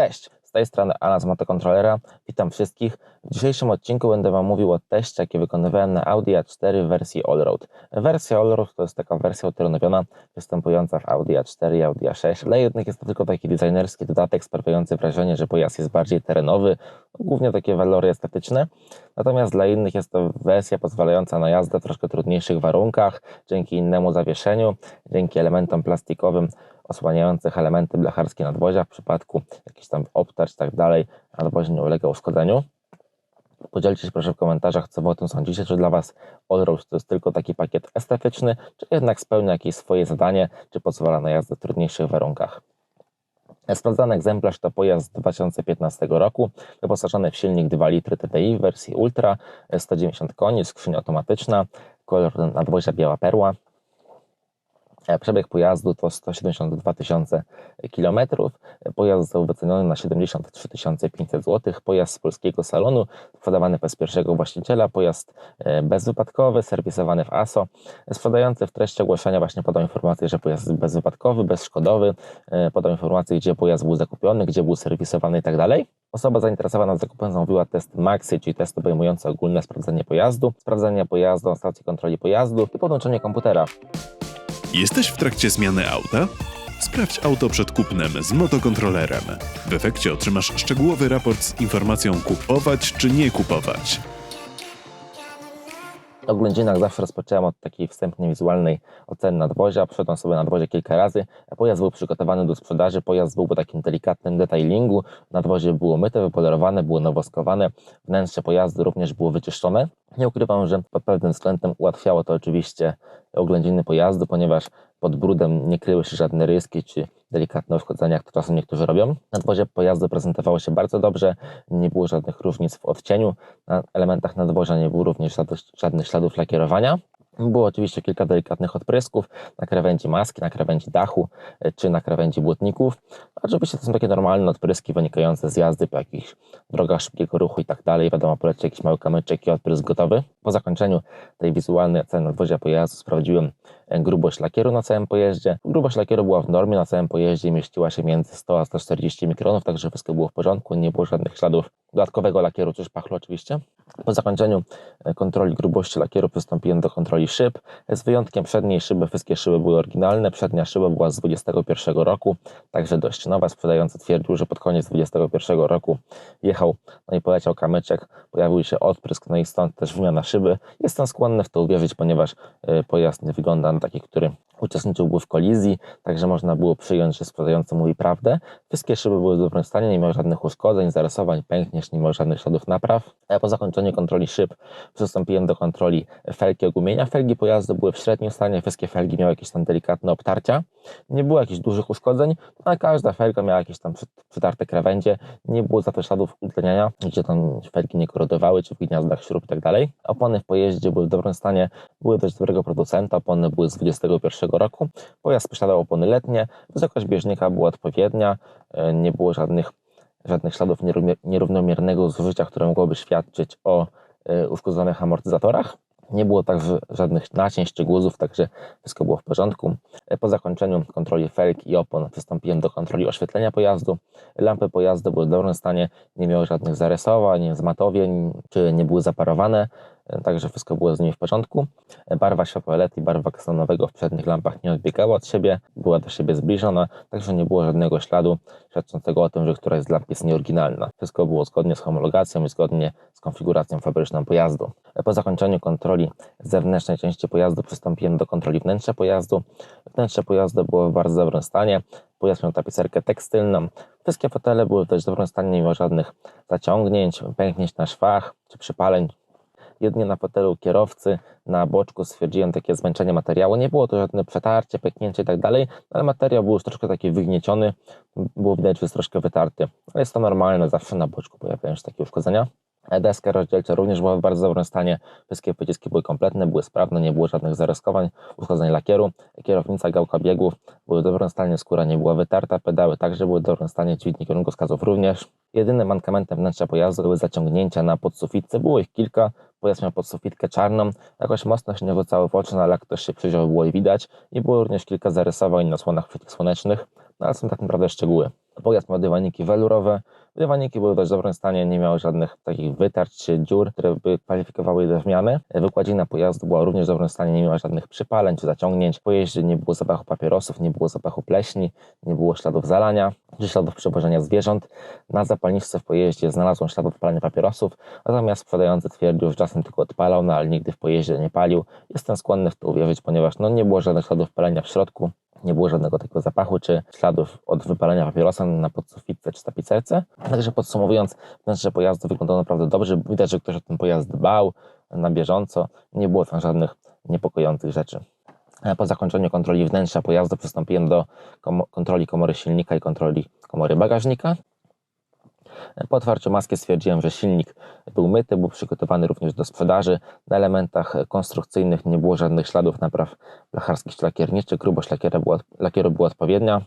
Cześć, z tej strony Alan z Motokontrolera. Witam wszystkich. W dzisiejszym odcinku będę Wam mówił o teście, jaki wykonywałem na Audi A4 w wersji Allroad. Wersja Allroad to jest taka wersja utrudniona, występująca w Audi A4 i Audi A6. Dla jednych jest to tylko taki designerski dodatek sprawiający wrażenie, że pojazd jest bardziej terenowy, głównie takie walory estetyczne. Natomiast dla innych jest to wersja pozwalająca na jazdę w troszkę trudniejszych warunkach, dzięki innemu zawieszeniu, dzięki elementom plastikowym osłaniających elementy blecharskie nadwozia w przypadku jakichś tam obtarć i tak dalej, nadwozie nie ulega uszkodzeniu. Podzielcie się proszę w komentarzach, co wy o tym sądzicie, czy dla Was Allroad to jest tylko taki pakiet estetyczny, czy jednak spełnia jakieś swoje zadanie, czy pozwala na jazdę w trudniejszych warunkach. Sprawdzany egzemplarz to pojazd z 2015 roku, wyposażony w silnik 2 litry TDI w wersji Ultra, 190 koni, skrzynia automatyczna, kolor nadwozia biała perła, E, Przebieg pojazdu to 172 tysiące kilometrów. Pojazd został wyceniony na 73 500 zł. Pojazd z polskiego salonu, sprzedawany przez pierwszego właściciela. Pojazd e, bezwypadkowy, serwisowany w ASO. Sprzedający w treści ogłoszenia właśnie podał informację, że pojazd jest bezwypadkowy, bezszkodowy. E, Podał informację, gdzie pojazd był zakupiony, gdzie był serwisowany i tak. Osoba zainteresowana zakupem zamówiła test MAXY, czyli test obejmujący ogólne sprawdzenie pojazdu, sprawdzenie pojazdu na stacji kontroli pojazdu i podłączenie komputera. Jesteś w trakcie zmiany auta? Sprawdź auto przed kupnem z motokontrolerem. W efekcie otrzymasz szczegółowy raport z informacją kupować czy nie kupować. O oględzinach zawsze rozpocząłem od takiej wstępnej wizualnej oceny nadwozia. Przeszedłem sobie nadwozie kilka razy. Pojazd był przygotowany do sprzedaży. Pojazd był po takim delikatnym detailingu. Nadwozie było myte, wypolerowane, było nowoskowane. Wnętrze pojazdu również było wyczyszczone. Nie ukrywam, że pod pewnym względem ułatwiało to oczywiście oględziny pojazdu, ponieważ pod brudem nie kryły się żadne ryski czy delikatne uszkodzenia, jak to czasem niektórzy robią. Nadwozie pojazdu prezentowało się bardzo dobrze, nie było żadnych różnic w odcieniu. Na elementach nadwozia nie było również żadnych- śladów lakierowania. Było oczywiście kilka delikatnych odprysków na krawędzi maski, na krawędzi dachu e, czy na krawędzi błotników. Oczywiście to są takie normalne odpryski wynikające z jazdy po jakichś drogach szybkiego ruchu i tak dalej. Wiadomo, poleci jakiś mały kamyczek i odprysk gotowy. Po zakończeniu tej wizualnej oceny nadwozia pojazdu sprawdziłem grubość lakieru na całym pojeździe. Grubość lakieru była w normie na całym pojeździe mieściła się między 100 a 140 mikronów, także wszystko było w porządku, nie było żadnych śladów dodatkowego lakieru, czy szpachlu oczywiście. Po zakończeniu e, kontroli grubości lakieru przystąpiłem do kontroli szyb. Z wyjątkiem przedniej szyby, wszystkie szyby były oryginalne. Przednia szyba była z 21 roku, także dość nowa. Sprzedający twierdził, że pod koniec 21 roku jechał, no i poleciał kamyczek, pojawił się odprysk, no i stąd też wymiana szyby. Jestem skłonny w to uwierzyć, ponieważ e, pojazd nie wygląda na taki, który uczestniczyłby w kolizji, także można było przyjąć, że sprzedający mówi prawdę. Wszystkie szyby były w dobrym stanie, nie miały żadnych uszkodzeń, zarysowań, pęknięć, nie miały żadnych śladów napraw. A po zakończeniu kontroli szyb przystąpiłem do kontroli felgi ogumienia. Felgi pojazdu były w średnim stanie, wszystkie felgi miały jakieś tam delikatne obtarcia. Nie było jakichś dużych uszkodzeń, ale każda felga miała jakieś tam przy- przytarte krawędzie. Nie było za to śladów utleniania, gdzie tam felgi nie korodowały, czy w gniazdach śrub i tak dalej. Opony w pojeździe były w dobrym stanie, były dość dobrego producenta, opony były z 21 roku. Pojazd posiadał opony letnie, wysokość bieżnika była odpowiednia, e, nie było żadnych, żadnych śladów nierównomiernego zużycia, które mogłoby świadczyć o e, uszkodzonych amortyzatorach. Nie było także żadnych nacięć czy głuzów, także wszystko było w porządku. E, Po zakończeniu kontroli felg i opon przystąpiłem do kontroli oświetlenia pojazdu. Lampy pojazdu były w dobrym stanie, nie miały żadnych zarysowań, zmatowień, czy nie były zaparowane, także wszystko było z nimi w porządku. Barwa światła i barwa ksenowego w przednich lampach nie odbiegała od siebie, była do siebie zbliżona, także nie było żadnego śladu świadczącego o tym, że któraś z lamp jest nieoryginalna. Wszystko było zgodnie z homologacją i zgodnie z konfiguracją fabryczną pojazdu. Po zakończeniu kontroli zewnętrznej części pojazdu przystąpiłem do kontroli wnętrza pojazdu. Wnętrze pojazdu było w bardzo dobrym stanie. Pojazd miał tapicerkę tekstylną. Wszystkie fotele były w dość dobrym stanie, nie miało żadnych zaciągnięć, pęknięć na szwach czy przypaleń. Jedynie na fotelu kierowcy na boczku stwierdziłem takie zmęczenie materiału. Nie było to żadne przetarcie, pęknięcie i tak dalej, ale materiał był już troszkę taki wygnieciony. Było widać, że jest troszkę wytarty. Ale jest to normalne, zawsze na boczku pojawiają się takie uszkodzenia. Deska rozdzielcza również była w bardzo dobrym stanie. Wszystkie pociski były kompletne, były sprawne, nie było żadnych zaryskowań, uszkodzeń lakieru. Kierownica, gałka biegów były w dobrym stanie, skóra nie była wytarta, pedały także były w dobrym stanie, dźwignie kierunkowskazów również. Jedynym mankamentem wnętrza pojazdu były zaciągnięcia na podsufitce. Było ich kilka. Pojazd miał podsufitkę czarną. Jakoś mocno się nie rzucały w oczy, no ale jak ktoś się przyjrzał, było je widać. I było również kilka zarysowań na słonach przeciwsłonecznych. No ale są tak naprawdę szczegóły. Pojazd miał dywaniki welurowe. Dywaniki były w dość dobrym stanie, nie miały żadnych takich wytarć czy dziur, które by kwalifikowały do zmiany. Wykładzina pojazdu była również w dobrym stanie, nie miała żadnych przypaleń czy zaciągnięć. W pojeździe nie było zapachu papierosów, nie było zapachu pleśni, nie było śladów zalania czy śladów przewożenia zwierząt. Na zapalniczce w pojeździe znalazłem ślad odpalania papierosów, natomiast sprzedający twierdził, że czasem tylko odpalał, no ale nigdy w pojeździe nie palił. Jestem skłonny w to uwierzyć, ponieważ no, nie było żadnych śladów palenia w środku, nie było żadnego takiego zapachu czy śladów od wypalenia papierosa na podsufitce czy tapicerce. Także podsumowując, wnętrze pojazdu wyglądało naprawdę dobrze. Widać, że ktoś o ten pojazd dbał na bieżąco. Nie było tam żadnych niepokojących rzeczy. E, Po zakończeniu kontroli wnętrza pojazdu przystąpiłem do kontroli komory silnika i kontroli komory bagażnika. E, Po otwarciu maski stwierdziłem, że silnik był myty, był przygotowany również do sprzedaży. Na elementach konstrukcyjnych nie było żadnych śladów napraw blacharskich czy lakierniczych. Grubość lakieru była, lakieru była odpowiednia.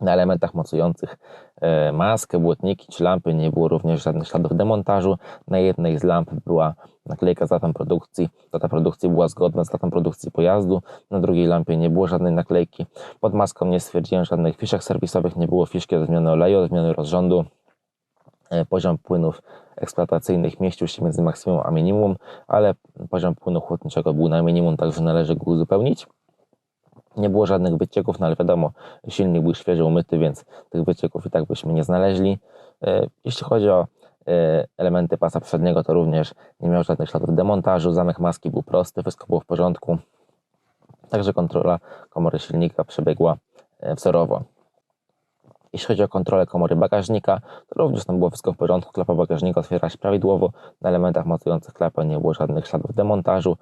Na elementach mocujących e, maskę, błotniki czy lampy nie było również żadnych śladów demontażu. Na jednej z lamp była naklejka z datą produkcji. Data produkcji była zgodna z datą produkcji pojazdu. Na drugiej lampie nie było żadnej naklejki. Pod maską nie stwierdziłem żadnych fiszek serwisowych, nie było fiszki od zmiany oleju, od zmiany rozrządu. E, Poziom płynów eksploatacyjnych mieścił się między maksimum a minimum, ale poziom płynu chłodniczego był na minimum, także należy go uzupełnić. Nie było żadnych wycieków, no ale wiadomo, silnik był świeżo umyty, więc tych wycieków i tak byśmy nie znaleźli. E, Jeśli chodzi o e, elementy pasa przedniego, to również nie miał żadnych śladów demontażu, zamek maski był prosty, wszystko było w porządku. Także kontrola komory silnika przebiegła e, wzorowo. Jeśli chodzi o kontrolę komory bagażnika, to również tam było wszystko w porządku. Klapa bagażnika otwiera się prawidłowo. Na elementach mocujących klapę nie było żadnych śladów demontażu.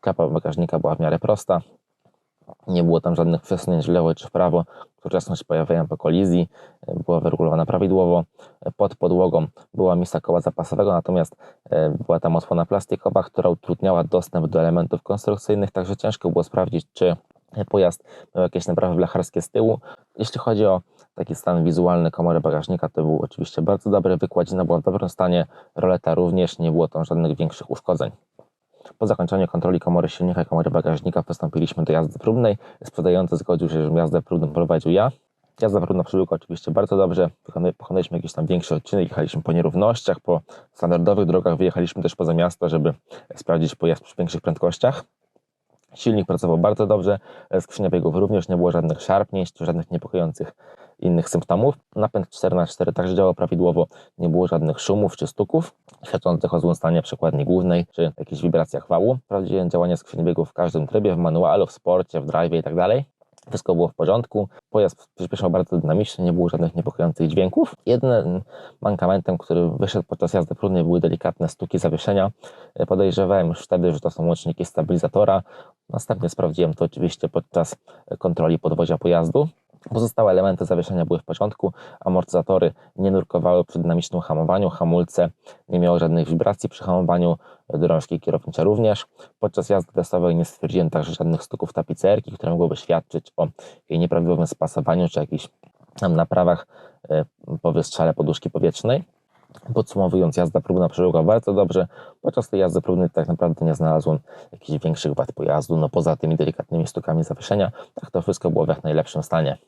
Klapa bagażnika była w miarę prosta. Nie było tam żadnych przesunięć w lewo czy w prawo, które czasem się pojawiają po kolizji. E, Była wyregulowana prawidłowo. E, Pod podłogą była misa koła zapasowego, natomiast e, była tam osłona plastikowa, która utrudniała dostęp do elementów konstrukcyjnych, także ciężko było sprawdzić, czy pojazd miał jakieś naprawy blacharskie z tyłu. Jeśli chodzi o taki stan wizualny komory bagażnika, to był oczywiście bardzo dobry. Wykładzina była w dobrym stanie, roleta również, nie było tam żadnych większych uszkodzeń. Po zakończeniu kontroli komory silnika i komory bagażnika przystąpiliśmy do jazdy próbnej. Sprzedający zgodził się, że jazdę próbną prowadził ja. Jazda próbna przebiegła oczywiście bardzo dobrze. Pokonaliśmy jakiś tam większy odcinek, jechaliśmy po nierównościach, po standardowych drogach, wyjechaliśmy też poza miasto, żeby sprawdzić pojazd przy większych prędkościach. Silnik pracował bardzo dobrze, skrzynia biegów również, nie było żadnych szarpnięć żadnych niepokojących innych symptomów. Napęd 4x4 także działał prawidłowo, nie było żadnych szumów czy stuków świadczących o złym stanie przekładni głównej czy jakichś wibracjach wału. Sprawdziłem działanie skrzyni biegów w każdym trybie, w manualu, w sporcie, w drive i tak. Wszystko było w porządku. Pojazd przyspieszał bardzo dynamicznie, nie było żadnych niepokojących dźwięków. Jedynym mankamentem, który wyszedł podczas jazdy próbnej, były delikatne stuki zawieszenia. Podejrzewałem już wtedy, że to są łączniki stabilizatora. Następnie sprawdziłem to oczywiście podczas kontroli podwozia pojazdu. Pozostałe elementy zawieszenia były w porządku, amortyzatory nie nurkowały przy dynamicznym hamowaniu, hamulce nie miały żadnych wibracji przy hamowaniu, drążki kierownicze również. Podczas jazdy testowej nie stwierdziłem także żadnych stuków tapicerki, które mogłyby świadczyć o jej nieprawidłowym spasowaniu czy jakichś tam naprawach e, po wystrzale poduszki powietrznej. Podsumowując, jazda próbna przebiegła bardzo dobrze. Podczas tej jazdy próbnej tak naprawdę nie znalazłem jakichś większych wad pojazdu, no poza tymi delikatnymi stukami zawieszenia, tak to wszystko było w jak najlepszym stanie.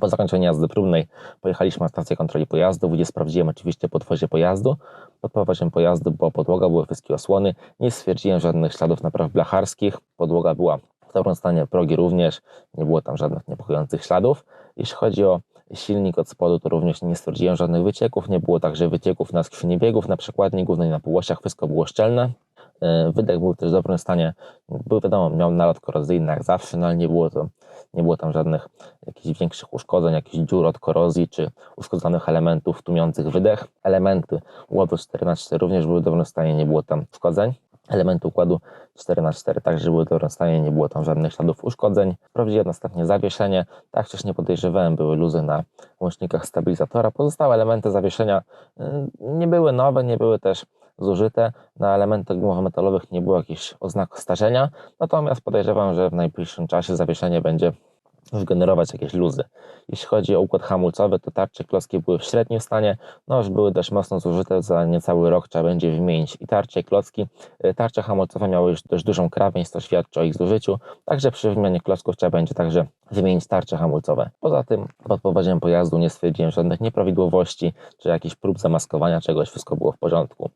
Po zakończeniu jazdy próbnej pojechaliśmy na stację kontroli pojazdu, gdzie sprawdziłem oczywiście podwozie pojazdu. Pod pojazdu była podłoga, były wszystkie osłony. Nie stwierdziłem żadnych śladów napraw blacharskich. Podłoga była w dobrym stanie, progi również. Nie było tam żadnych niepokojących śladów. Jeśli chodzi o silnik od spodu, to również nie stwierdziłem żadnych wycieków. Nie było także wycieków na skrzyni biegów, na przekładni głównej, na półosiach. Wszystko było szczelne. E, Wydech był też w dobrym stanie. Był wiadomo, miał nalot korozyjny jak zawsze, no ale nie było, to, nie było tam żadnych jakichś większych uszkodzeń, jakichś dziur od korozji czy uszkodzonych elementów tłumiących wydech. Elementy układu 4x4 również były w dobrym stanie, nie było tam uszkodzeń. Elementy układu 4x4 także były w dobrym stanie, nie było tam żadnych śladów uszkodzeń. Sprawdziłem następnie zawieszenie. Tak wcześniej podejrzewałem, były luzy na łącznikach stabilizatora. Pozostałe elementy zawieszenia y, nie były nowe, nie były też zużyte. Na elementach gumowo-metalowych nie było jakichś oznak starzenia, natomiast podejrzewam, że w najbliższym czasie zawieszenie będzie już generować jakieś luzy. Jeśli chodzi o układ hamulcowy, to tarcze klocki były w średnim stanie, no już były dość mocno zużyte, za niecały rok trzeba będzie wymienić i tarcze i klocki. Y, Tarcze hamulcowe miały już dość dużą krawędź, to świadczy o ich zużyciu, także przy wymianie klocków trzeba będzie także wymienić tarcze hamulcowe. Poza tym pod powodzeniem pojazdu nie stwierdziłem żadnych nieprawidłowości, czy jakichś prób zamaskowania czegoś, wszystko było w porządku.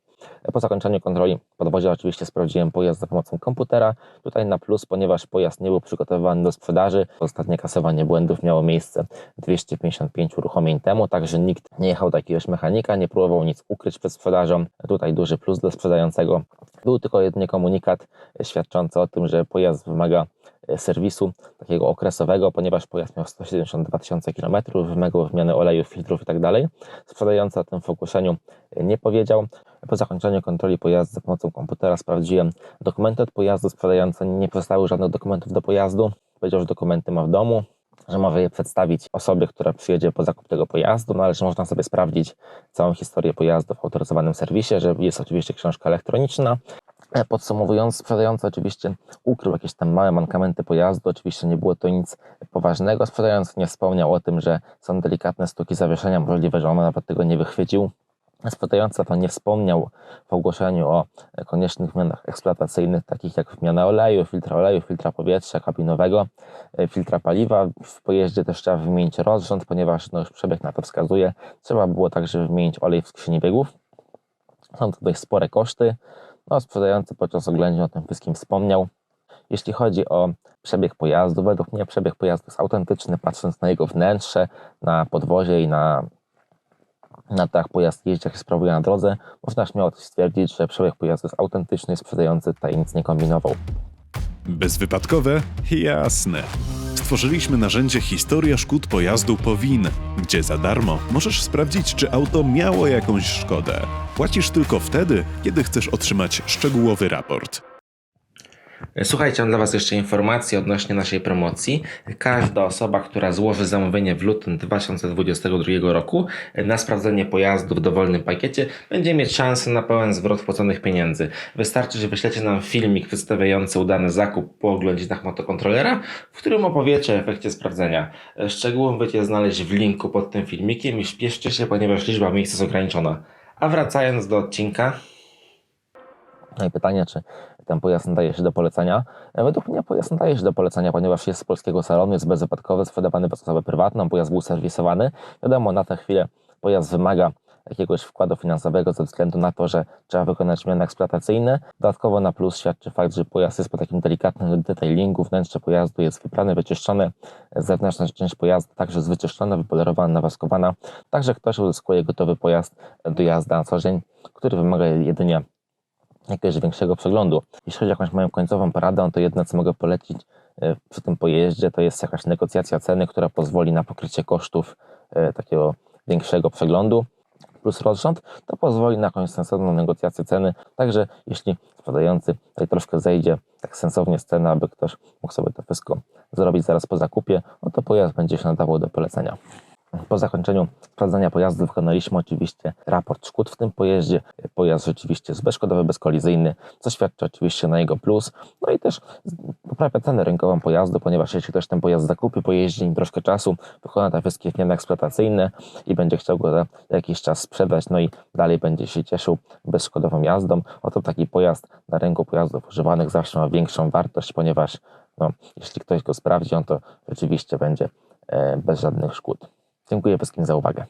Po zakończeniu kontroli podwozia oczywiście sprawdziłem pojazd za pomocą komputera. Tutaj na plus, ponieważ pojazd nie był przygotowywany do sprzedaży. Ostatnie kasowanie błędów miało miejsce 255 uruchomień temu, także nikt nie jechał do jakiegoś mechanika, nie próbował nic ukryć przed sprzedażą. Tutaj duży plus dla sprzedającego. Był tylko jedynie komunikat świadczący o tym, że pojazd wymaga serwisu takiego okresowego, ponieważ pojazd miał 172 tysiące km, wymagał wymiany olejów, filtrów itd. Sprzedający o tym w ogłoszeniu e, nie powiedział. Po zakończeniu kontroli pojazdu za pomocą komputera sprawdziłem dokumenty od pojazdu. Sprzedający nie pozostały żadnych dokumentów do pojazdu. Powiedział, że dokumenty ma w domu, że może je przedstawić osobie, która przyjedzie po zakup tego pojazdu, no ale że można sobie sprawdzić całą historię pojazdu w autoryzowanym serwisie, że jest oczywiście książka elektroniczna. E, Podsumowując, sprzedający oczywiście ukrył jakieś tam małe mankamenty pojazdu, oczywiście nie było to nic poważnego. Sprzedający nie wspomniał o tym, że są delikatne stuki zawieszenia, możliwe, że on nawet tego nie wychwycił. Sprzedająca to nie wspomniał w ogłoszeniu o koniecznych zmianach eksploatacyjnych, takich jak wymiana oleju, filtra oleju, filtra powietrza kabinowego, e, filtra paliwa. W pojeździe też trzeba wymienić rozrząd, ponieważ no już przebieg na to wskazuje. Trzeba było także wymienić olej w skrzyni biegów. Są to dość spore koszty. No, sprzedający podczas oględzin o tym wszystkim wspomniał. Jeśli chodzi o przebieg pojazdu, według mnie przebieg pojazdu jest autentyczny, patrząc na jego wnętrze, na podwozie i na na to, jak pojazd jeździ, jak się sprawuje na drodze, można śmiało stwierdzić, że przebieg pojazdu jest autentyczny sprzedający tutaj nic nie kombinował. Bezwypadkowe? Jasne. Stworzyliśmy narzędzie Historia szkód pojazdu Powin, gdzie za darmo możesz sprawdzić, czy auto miało jakąś szkodę. Płacisz tylko wtedy, kiedy chcesz otrzymać szczegółowy raport. Słuchajcie, mam dla Was jeszcze informację odnośnie naszej promocji. Każda osoba, która złoży zamówienie w lutym 2022 roku na sprawdzenie pojazdu w dowolnym pakiecie, będzie mieć szansę na pełen zwrot wpłaconych pieniędzy. Wystarczy, że wyślecie nam filmik przedstawiający udany zakup po oględzinach motokontrolera, w którym opowiecie o efekcie sprawdzenia. Szczegóły będziecie znaleźć w linku pod tym filmikiem i śpieszcie się, ponieważ liczba miejsc jest ograniczona. A wracając do odcinka, no i pytanie, czy ten pojazd nadaje się do polecenia? E, Według mnie pojazd nadaje się do polecenia, ponieważ jest z polskiego salonu, jest bezwypadkowy, sprzedawany przez osobę prywatną, pojazd był serwisowany. Wiadomo, na tę chwilę pojazd wymaga jakiegoś wkładu finansowego ze względu na to, że trzeba wykonać zmiany eksploatacyjne. Dodatkowo na plus świadczy fakt, że pojazd jest po takim delikatnym detailingu, wnętrze pojazdu jest wyprane, wyczyszczone, zewnętrzna część pojazdu także jest wyczyszczona, wypolerowana, nawaskowana. Także ktoś uzyskuje gotowy pojazd do jazdy na co dzień, który wymaga jedynie jakiegoś większego przeglądu. Jeśli chodzi o jakąś moją końcową poradę, to jedno, co mogę polecić e, przy tym pojeździe, to jest jakaś negocjacja ceny, która pozwoli na pokrycie kosztów e, takiego większego przeglądu plus rozrząd, to pozwoli na jakąś sensowną negocjację ceny. Także jeśli sprzedający tutaj troszkę zejdzie tak sensownie z ceny, aby ktoś mógł sobie to wszystko zrobić zaraz po zakupie, no to pojazd będzie się nadawał do polecenia. Po zakończeniu sprawdzania pojazdu wykonaliśmy oczywiście raport szkód w tym pojeździe. Pojazd rzeczywiście jest bezszkodowy, bezkolizyjny, co świadczy oczywiście na jego plus. No i też poprawia cenę rynkową pojazdu, ponieważ jeśli ktoś ten pojazd zakupi, pojeździ nim troszkę czasu, wykona te wszystkie zmiany eksploatacyjne i będzie chciał go za jakiś czas sprzedać, no i dalej będzie się cieszył bezszkodową jazdą, oto taki pojazd na rynku pojazdów używanych zawsze ma większą wartość, ponieważ no, jeśli ktoś go sprawdzi, on to rzeczywiście będzie e, bez żadnych szkód. Dziękuję wszystkim za uwagę.